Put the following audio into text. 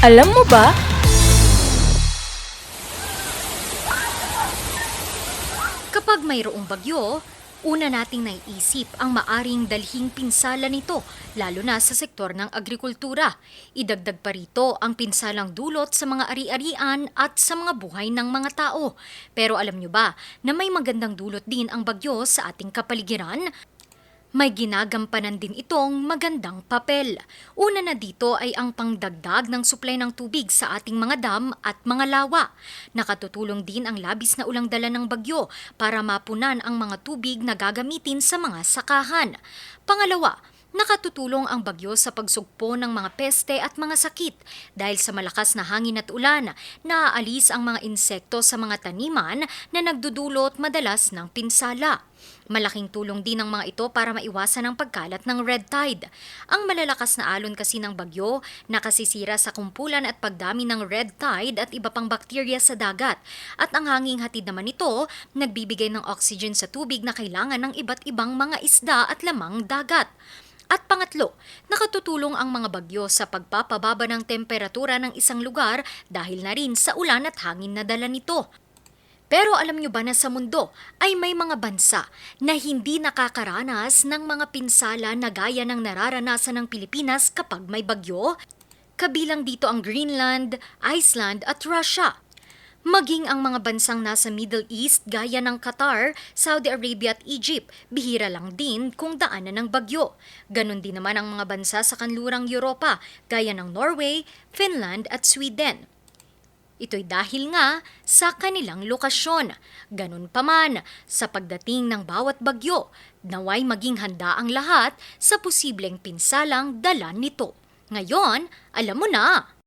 Alam mo ba? Kapag mayroong bagyo, una nating naiisip ang maaring dalhing pinsala nito, lalo na sa sektor ng agrikultura. Idagdag pa rito ang pinsalang dulot sa mga ari-arian at sa mga buhay ng mga tao. Pero alam nyo ba na may magandang dulot din ang bagyo sa ating kapaligiran? May ginagampanan din itong magandang papel. Una na dito ay ang pangdagdag ng supply ng tubig sa ating mga dam at mga lawa. Nakatutulong din ang labis na ulang dala ng bagyo para mapunan ang mga tubig na gagamitin sa mga sakahan. Pangalawa, Nakatutulong ang bagyo sa pagsugpo ng mga peste at mga sakit dahil sa malakas na hangin at ulan, naaalis ang mga insekto sa mga taniman na nagdudulot madalas ng pinsala. Malaking tulong din ang mga ito para maiwasan ang pagkalat ng red tide. Ang malalakas na alon kasi ng bagyo nakasisira sa kumpulan at pagdami ng red tide at iba pang bakterya sa dagat. At ang hanging hatid naman ito nagbibigay ng oxygen sa tubig na kailangan ng iba't ibang mga isda at lamang dagat. At pangatlo, nakatutulong ang mga bagyo sa pagpapababa ng temperatura ng isang lugar dahil na rin sa ulan at hangin na dala nito. Pero alam nyo ba na sa mundo ay may mga bansa na hindi nakakaranas ng mga pinsala na gaya ng nararanasan ng Pilipinas kapag may bagyo? Kabilang dito ang Greenland, Iceland at Russia. Maging ang mga bansang nasa Middle East gaya ng Qatar, Saudi Arabia at Egypt, bihira lang din kung daanan ng bagyo. Ganon din naman ang mga bansa sa kanlurang Europa, gaya ng Norway, Finland at Sweden. Ito'y dahil nga sa kanilang lokasyon. Ganun pa man, sa pagdating ng bawat bagyo, naway maging handa ang lahat sa posibleng pinsalang dala nito. Ngayon, alam mo na!